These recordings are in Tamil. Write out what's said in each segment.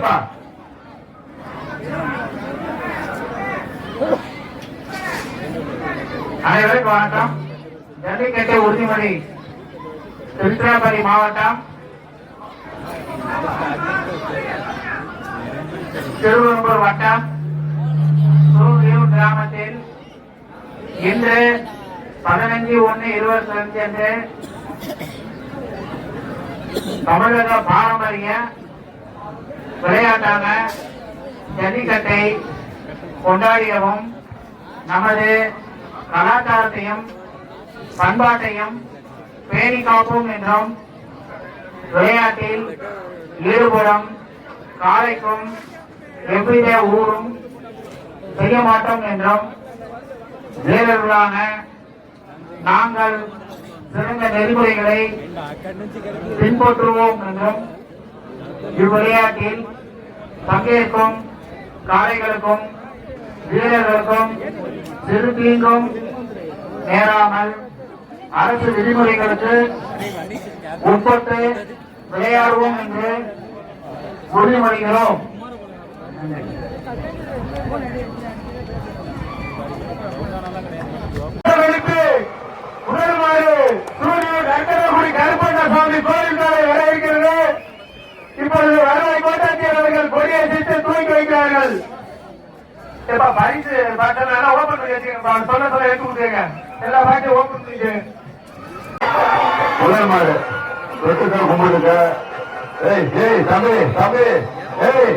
சொல்ல சொல்ல அனைவருக்கும் வணக்கம் ஜல்லிக்கட்டு உறுதிமொழி திருச்சிராப்பள்ளி மாவட்டம் திருவெரும்பூர் வட்டம் சூரியூர் கிராமத்தில் இன்று பதினஞ்சு ஒன்று இருபத்தி அஞ்சு அன்று தமிழக பாரம்பரிய விளையாட்டான ஜல்லிக்கட்டை கொண்டாடியவும் நமது கலாச்சாரத்தையும் பண்பாட்டையும் பேணி காப்போம் என்றும் விளையாட்டில் ஈடுபடும் காலைக்கும் எவ்வித ஊரும் செய்ய மாட்டோம் என்றும் வீரர்களான நாங்கள் சிறந்த நெறிமுறைகளை பின்பற்றுவோம் என்றும் இவ்விளையாட்டில் பங்கேற்கும் காளைகளுக்கும் வீரர்களுக்கும் சிறு தீங்கும் நேராமல் அரசு விதிமுறைகளுக்கு உட்பட்டு விளையாடுவோம் என்று உறுதிமொழிகிறோம். முதலமைப்பு முதல்மாறு சூரியன் கருப்பண்ண சுவாமி கோயில் வரை எப்பா பரிசு பாட்டெல்லாம் ஓபன் பண்ணி வச்சுக்கோங்க சொல்ல சொல்ல எடுத்து கொடுத்துருங்க. எல்லா பாட்டையும் ஓபன் பண்ணிட்டு முதல் மாடு. வெட்டுக்க கும்பிடுங்க. ஏய் ஏய் தம்பி தம்பி. ஏய்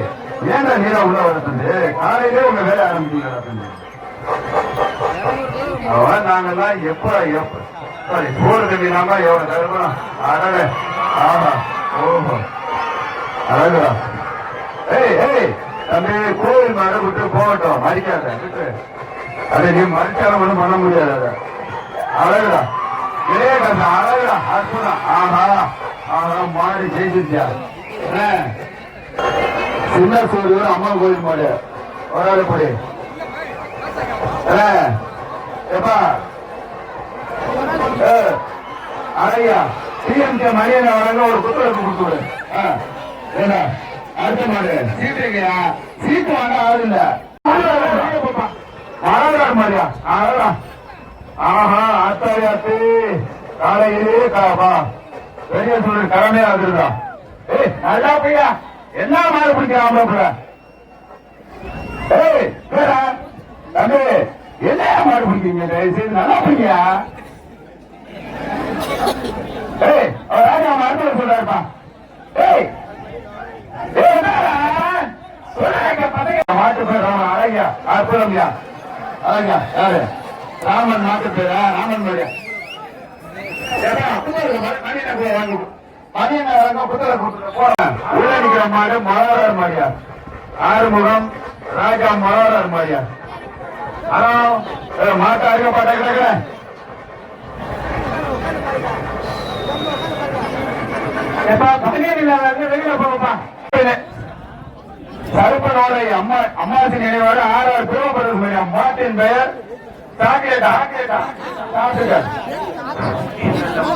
ஏன்டா நீரா உள்ள வர தம்பி காலையிலே உங்க வேலை ஆரம்பிச்சீங்களா அவன் நாங்கெல்லாம் எப்ப எப்ப? சாரி சோறு தம்பி நாம எவ்வளவு தருவோம் அழக ஆமா ஓஹோ. அழகா ஏய் ஏய் தம்பி கோயில் மாட விட்டு மறிக்காத. அதை நீ மறிச்சாலும் ஒண்ணும் பண்ண முடியாது அதை. அழகுடா. ஏ கண்ணா அழகுடா. அற்புதம். ஆஹா. ஆஹா மாடி ஜெயிச்சிருச்சியா. என்ன? சின்ன சூரியன் அம்மா கோயில் மாடு. ஒரு ஆளு படி. எப்பா? ஏ, அடையா டிஎம்கே மணியனை வழங்க ஒரு புத்தகத்தை கொடுத்து என்ன? அடுத்த மாடு. சீட்டுங்கயா சீட்டு வாங்க ஆள் இல்லை. மாதிரியா ஆஹா ஆத்தாரியாத்து காலையிலே காபா பெரிய சொல்ற கடனே ஆகுதுடா ஏய் நல்லா பையா என்ன மாடு பிடிக்கிறான் ஆம்பளை ஏய் வேறா தம்பி என்ன மாடு பிடிக்கிறீங்க தயவு செய்து நல்லா பிடிக்கியா ஏய் ராஜா மருந்து சொல்றாருப்பா ஏய், மாட்டு பேர் ராமன் அழகியா அற்புதம்யா அழகியா யாரு ராமன் மாட்டு பேரா ராமன் பேரு ஏப்பா, மாடு மலரார் மாடியா ஆறுமுகம் ராஜா மலரார் மாடியா மாட்டு அறிய கிடக்குற எப்பா பதினேழு வெளியில போகப்பா கருப்பனோட அம்மா அம்மாசி நினைவோட ஆறாறு திருவபுரம் மாட்டின் பெயர் சாக்லேட்டா சாக்லேட்டா சாப்பிட்டுக்க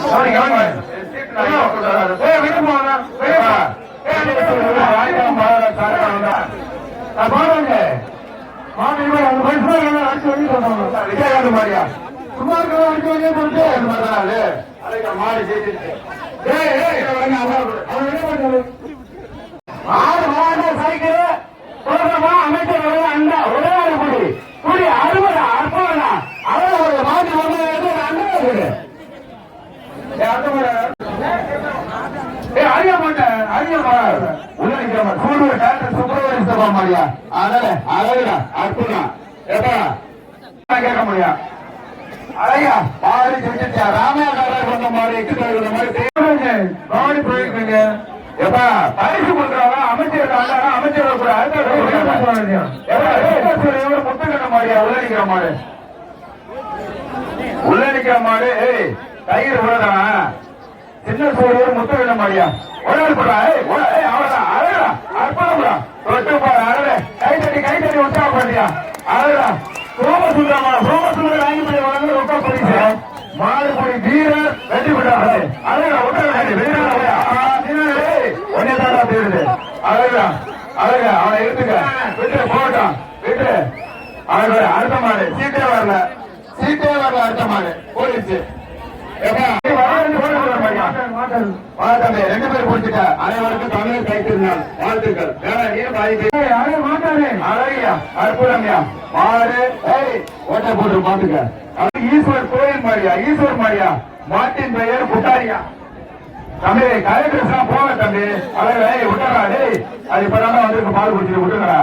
கவனி, கவனி. ஏய், வெளிய போங்க, வெளிய போ. ஏய், வெளிய போ. வாய்க்கால் மலர சாப்பிட்டாங்க. நான் போறேங்க. மாமி, இவன் உங்க வயசுல என்ன அடிச்சு வெளிய போனாங்க. விஜயகாந்த் மாதிரியா? சும்மா இருக்கிறவன் அடிச்சு வெளிய போட்டு, அந்த மாதிரி தான் அது. அதுக்கு மாடு ஜெயிச்சிருச்சு. ஏய், ஏய், இங்க வாங்க, அவன் அவன் என்ன பண்ணாரு? ஆறு மாடு சைக்கிள் சொல்றமா அமைச்சர் வருது அண்டா ஒரே ஒரு குடி குடி அறுபதா அற்புதா அவ்வளவு ஒரு மாட்டு ஒண்ணு எடுத்து ஒரு அண்டா இருக்குது ஏய், அந்த மாதிரி. ஏய், அழிய மாட்டேன், அழிய மாட்டேன். உள்ள நிக்கிற மாதிரி. சூலூர் டாக்டர் சுப்பிரமணிய சபா மாதிரியா? அழகு, அழகுடா, அற்புதம். கேட்க அழகா செஞ்சுட்டியா ராமையாக்காரர் வந்த மாதிரி மாதிரி தேவைங்க போயிருக்கீங்க எப்பா பரிசு கொடுக்குறாங்க அமைச்சர் அமைச்சர் கூட மாதிரியா உள்ள நிக்கிற மாதிரி உள்ள நிக்கிற மாதிரி தயிர் சின்ன சூரியன் முட்டுக்கட்ட மாதிரியா உடனே போடா அழகா தொட்டு பாரு அழகு கை தட்டி கை அழகா. சோமசுந்தரமா சோமசுந்தர ராங்கிபுரி வழங்க ரொக்க பரிசு மாடுபுரி வீரர் வெற்றி பெற்றாரு. அழகா உத்தரவாடி ஒன்னே தாண்டா தேடுது அழகா அழகா. அவனை எடுத்துக்க விட்டு போகட்டும். விட்டு. அவன் அடுத்த மாடு. சீட்டே வரல. சீட்டே வரல அடுத்த மாடு. போயிடுச்சு. ரெண்டு பேரும் பிடிச்சிட்ட. அனைவருக்கும் தமிழர் கைத்திருநாள். வாழ்த்துக்கள். வேற அற்புதம்யா மாடு ஏய் ஓட்ட போட்டு பாத்துக்க அது ஈஸ்வர் கோயில் மாரியா ஈஸ்வர் மாரியா மாட்டின் பெயர் புட்டாரியா தம்பி கலெக்டர்ஸ் போங்க தம்பி அழகா விட்டுறா டேய் அது இப்பதான் வந்திருக்கு பால் குடிச்சிட்டு விட்டுறா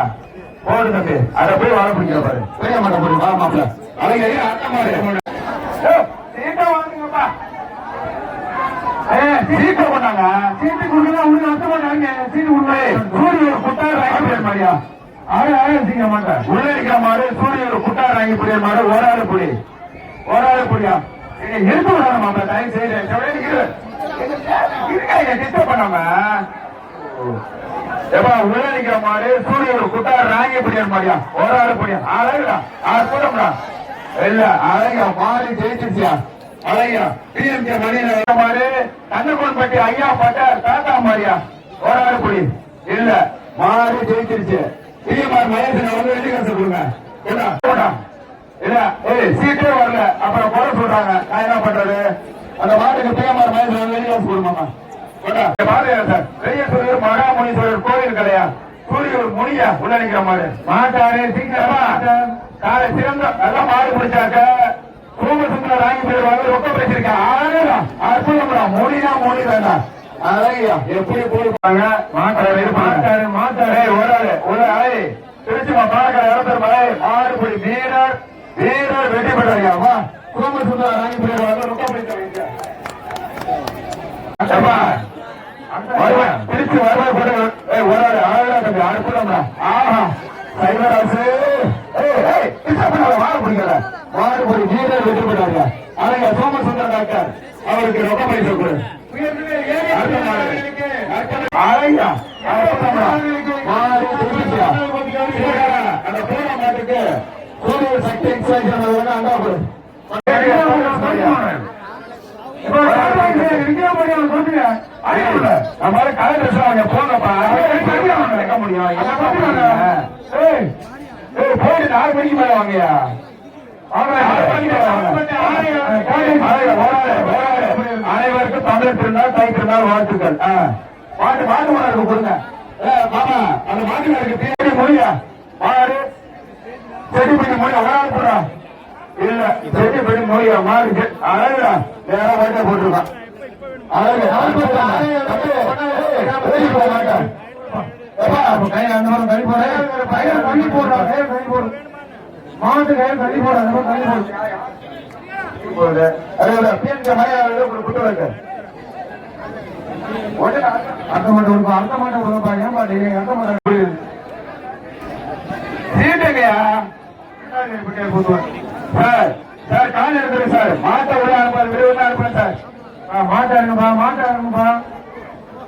போடு தம்பி அத போய் வாழ பிடிக்கிற பாரு பெரிய மாட்ட போடு வா மாப்பிள சீட்டை வாங்குங்கப்பா சீட்டை சீட்டு பண்ணாங்க சீட்டு கொடுங்க சூரியன் வாங்கி மாதிரியா ஆறு செய்ய மாட்டேன். உள்ள இருக்கிற மாதிரி சூரியன் குட்டார் வாங்கி புரிய மாதிரி ஓராறு புடி ஓராறு புடியா எடுத்து விடாத மாப்பிள தயவு செய்யறேன் இருக்காங்க டிஸ்டர்ப் பண்ணாம. ஏப்பா உள்ள நிக்கிற மாதிரி சூரியன் குட்டார் ராங்கி புடியார் மாதிரியா ஓராறு புடியா அழகுடா. அற்புதம்டா இல்ல அழகா மாறி ஜெயிச்சிருச்சியா? அழகா பிஎம்கே மணியில வர மாதிரி கண்ணகுன்பட்டி ஐயா பட்டார் தாத்தா மாதிரியா ஓராறு புடி இல்ல. மாறி ஜெயிச்சிருச்சு. பிஎம்ஆர் மகேசன் வந்து வெள்ளி காசு கொடுங்க. என்ன? போடா இல்ல ஏய் சீட்டே வரல. அப்புறம் போட சொல்றாங்க. நான் என்ன பண்றது? அந்த மாட்டுக்கு பிஎம்ஆர் மகேசன் வந்து வெள்ளி காசு கொடுமாமா மகாமுனீஸ்வரர் கோயில் கடையா சூரியர் முனியா உள்ள நிக்கிற மாதிரி. மாட்டாரு சீக்கிரமா. காலை சிறந்த நல்லா மாடு முடிச்சாக்க சோமசுந்தர ராங்கி பேர் வாங்க ரொக்க பேசிருக்கேன் ஆளுதான் அற்புதம்டா. மொழி வேண்டாம் எப்படி போயிருப்பாங்க மாட்டாரு மாட்டாரு ஒரு ஆளு ஒரு ஆளு திருச்சிமா பாலக்காடு இடத்துல மலை மாடுபடி வீரர் வீரர் வெற்றி பெற்றாரியா வா சோமசுந்தர ராங்கி பேர் வந்து வருவேன். திருச்சி வருவேன் பாருங்க. ஒரு ஆளு, ஆளா தம்பி, அற்புதம்டா. ஆஹா, சைவராசு. ஏய், ஏய், disturb பண்ணாத, வீரர் வெற்றி சோமசுந்தர டாக்டர். அவருக்கு ரொக்க பரிசு கொடு. அடுத்த மாடு. அழகா, அற்புதம்டா. மாடு திருச்சியா. சீக்கிரம், அந்த பூனை மாட்டுக்கு சூரிய சக்தி எக்ஸைஸ் அண்டா கொடு. இப்போ நம்மளால கலெக்டர் அவங்க போங்கப்பா வைக்க முடியும் என்ன பண்ணுவாங்க ஏய் ஏய் போயிட்டு நாலு மணிக்கு மேல வாங்கயா அனைவருக்கும் தமிழ் திருநாள் தை திருநாள் வாழ்த்துக்கள் ஆ. பாட்டு பாட்டு கொடுங்க மாமா அந்த மாட்டுக்காருக்கு பேரு மொழியா மாடு செடி பண்ணி மொழியா ஒரு போடுறா இல்ல செடி பண்ணி மொழியா மாடு அழகுடா வேற போட்டுருக்கான் போட்டுருக்கான் அழகு தம்பி, போக மாட்டேன் எப்பா, அப்ப கை அந்த மாதிரி கை போடு. கையில தண்ணி போடுறா, கையில தண்ணி போடு. மாட்டு கையில தண்ணி போடு, அந்த மாதிரி தண்ணி போடு. போகுது. அதே PNK மலையாளில ஒரு ஏன் பாட்டி, அர்த்த மாட்டை கொடு. சீட்டுங்கய்யா. சார், சார், கால் எடுத்துரு சார். மாட்டை உள்ள அனுப்பாது, வெளிய உள்ள அனுப்புறேன் சார். ஆ, மாட்டை இறங்குப்பா, மாட்டை இறங்குப்பா.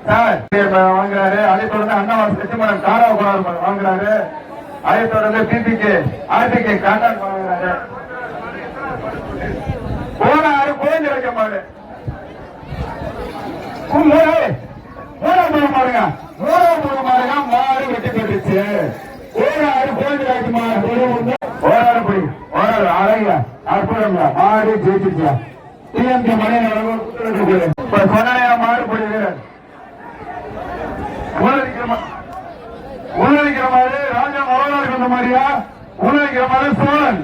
சார் இப்ப வாங்குறாரு அதை தொடர்ந்து அண்ணாவாஸ் லட்சுமணன் காரா குமார் வாங்குறாரு. அதை தொடர்ந்து பிபிகே ஆர்பிகே காண்டான் வாங்குறாரு. போனாரு கோயில் வைக்க மாடு மூணாம் பாருங்க. மூணாம் பாருங்க மாடு வெட்டி பெற்றுச்சு ஓராறு கோயில் வைக்க மாடு ஓராறு போய் ஓராறு அழகியா அற்புதங்களா. மாடு ஜெயிச்சிருச்சா? டிஎம்கே மணி இப்ப சொன்ன மாடு போய் வீரர் உணர்கிற மாதிரி ராஜா மோகனார் சொன்ன மாதிரியா உணர்கிற மாதிரி சோழன்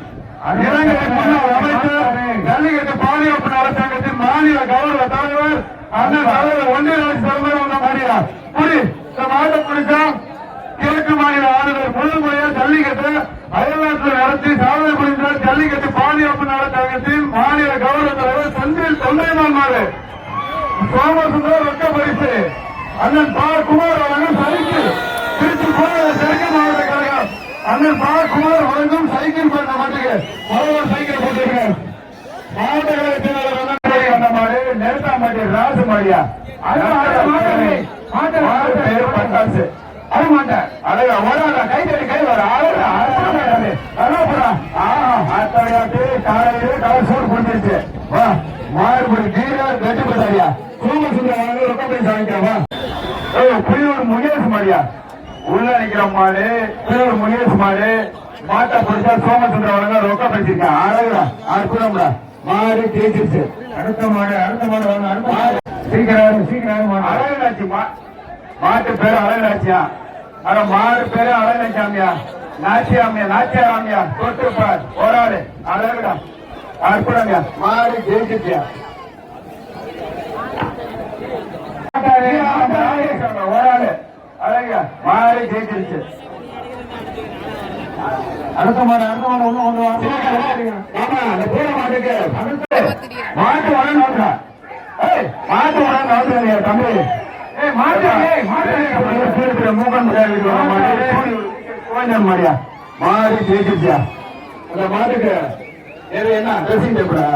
இலங்கை முன்னாள் அமைச்சர் ஜல்லிக்கட்டு பாதுகாப்பு அரசாங்கத்தின் மாநில கௌரவ தலைவர் அண்ணன் தலைவர் ஒன்றிய அரசு தலைவர் வந்த மாதிரியா இந்த கிழக்கு மாநில ஆளுநர் முழுமையா ஜல்லிக்கட்டு அயல்நாட்டில் நடத்தி சாதனை புரிந்தார் ஜல்லிக்கட்டு பாதுகாப்பு அரசாங்கத்தின் மாநில கௌரவ தலைவர் செந்தில் தொண்டைமான் மாடு சோமசுந்தர் ரொக்க பரிசு அண்ணன் பார் குமார் அவர்கள் சைக்கிள் திருச்சி கோவை தெற்கு மாவட்ட அண்ணன் பா குமார் வழங்கும் சைக்கிள் பண்ண மாட்டுக்கு முதல்வர் சைக்கிள் போட்டிருக்கார் மாவட்ட கழக செயலாளர் வந்தபடி வந்த மாதிரி நேரத்தா மாட்டி ராசு மாடியா மாட்டு பேர் பட்டாசு. அது மாட்டேன் அழகா ஓடாத கை தட்டி கை வர ஆஹா காலையிலே கால் சோறு கொடுத்துருச்சு வா மாறுபடி வீரர் வெற்றி பெற்றாரியா சோமசுந்தர வாங்க ரொக்க போய் சாமிக்கலாம் வா ஏய், புலியூர் முகேஷ் மாடியா உள்ள நிக்கிற மாடு புலியூர் முகேஷ் மாடு மாட்டை பிடிச்சா சோமசுந்தர வழங்க ரொக்க படிச்சிருக்கேன் அழகுடா அற்புதம்டா. மாடு ஜெயிச்சிருச்சு. அடுத்த மாடு அடுத்த மாடு வாங்க அடுத்த சீக்கிரம் சீக்கிரம் அழகாச்சு மா மாட்டு பேரு அழகாச்சியா அட மாடு பேரு அழகாச்சாமியா நாச்சியாமியா நாச்சியாராமியா? தொட்டு பார் போராடு. அழகுடா. அற்புதம்யா. மாடு ஜெயிச்சிருச்சியா? ஓராடு அழகா மாடு ஜெயிச்சிருச்சு. அடுத்த மாடு அடுத்த மாடு ஒண்ணு ஒண்ணு மாட்டு வளம் நோக்கா மாட்டு வளம் நோக்கா மாடியா? மாடு ஜெயிச்சிருச்சியா? அந்த மாட்டுக்கு என்ன? ட்ரெஸ்ஸிங் டேபிளா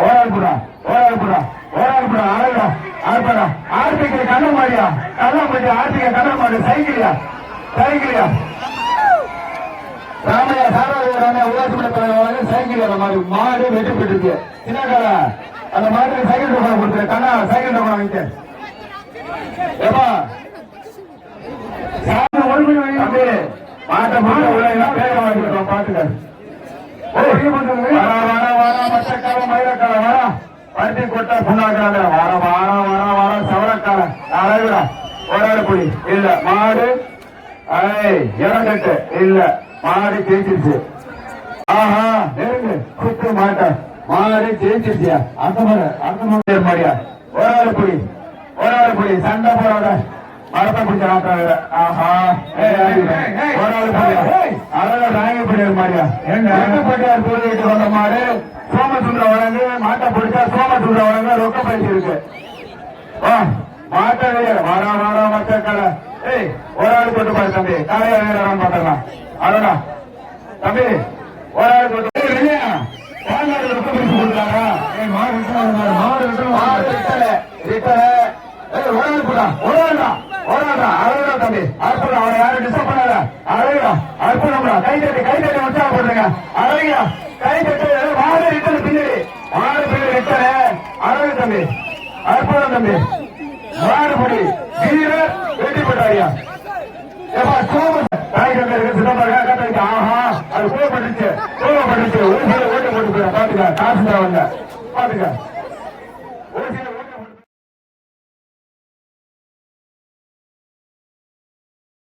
ஓராடுப்புடா ஓராடுப்புடா ஓராடுப்புடா அழகா ஆர்ப்படா ஆர்த்திக்கு கண்ண மாடியா கண்ண மாடி ஆர்த்திக்கு கண்ண மாடி சைக்கிளியா? சைக்கிளியா? ராமையா சாராய ராமையா ஊராட்சி மன்ற தலைவர் சைக்கிள் அந்த மாதிரி மாடு வெற்றி பெற்றிருக்கு சின்னக்கார அந்த மாட்டுக்கு சைக்கிள் டோக்கன் கொடுத்துரு. கண்ணா சைக்கிள் டோக்கன் வாங்கிக்க ஏப்பா சாமி ஒரு மணி வாங்கி தம்பி. மாட்டை மாட உள்ள எல்லாம் பேர வாங்கிக்கிறோம் பாத்துக்க. ஓ வர வர வாரா மச்சக்கார மயிலக்கால வரா பருத்தி கொட்டா புண்ணாக்கார வர வார வார வார சவரக்கார. அழகுடா ஒரு புடி இல்ல மாடு. ஐய் இறங்கட்டு இல்ல மாடு ஜெயிச்சிருச்சு. ஆஹா நெருங்கு. குத்து மாட்ட. மாடு ஜெயிச்சிருச்சியா? அந்த மாதிரி அந்த மாதிரி மாடியா ஒரு ஆள் புடி ஒரு ஆள் புடி சண்டை போடாத. மரத்தை பிடிச்ச நாட்டாங்க ஆஹா. ஒரு ஆள் அழகா ராங்க பிடிக்கிற மாதிரியா பட்டியார் போயிட்டு வந்த மாடு சோமசுந்தர வழங்கு மாட்டை பிடிச்சா சோமசுந்தர வழங்கு ரொக்க பயிற்சி இருக்கு. மாட்டை வாடா வாடா மச்ச கடை. ஏய் ஒரு ஆள் போட்டு பாரு தம்பி. காலையா வேறாம் பாத்துக்கலாம் அடடா. தம்பி ஒரு ஆள் வெளியே. பாலாறு ரொக்க பயிற்சி கொடுத்தாரா மாடு மாடு விட்டல ஏய் ஒரு ஆள் போடா. ஒரு ஆள்டா ஒரு ஆள்டா தம்பி அற்புதம். அவனை யாரும் டிஸ்டர்ப் பண்ணாத. அழகுடா அற்புதம்டா கை தட்டி கை தட்டி உற்சாகம் போடுங்க கை தட்டி ஏய், மாடு பின்னாடி. மாடு பின்னாடி விட்டல அழகு தம்பி அற்புதம் தம்பி. மாடுபடி வீரர் வெற்றி பெற்றாரியா ஏப்பா சோம தாய் கண்ட இருக்கு? சிதம்பரம் ஆஹா அது ஓட்டு போட்டு போய் பாத்துக்க காசு தரவங்க பாத்துக்க.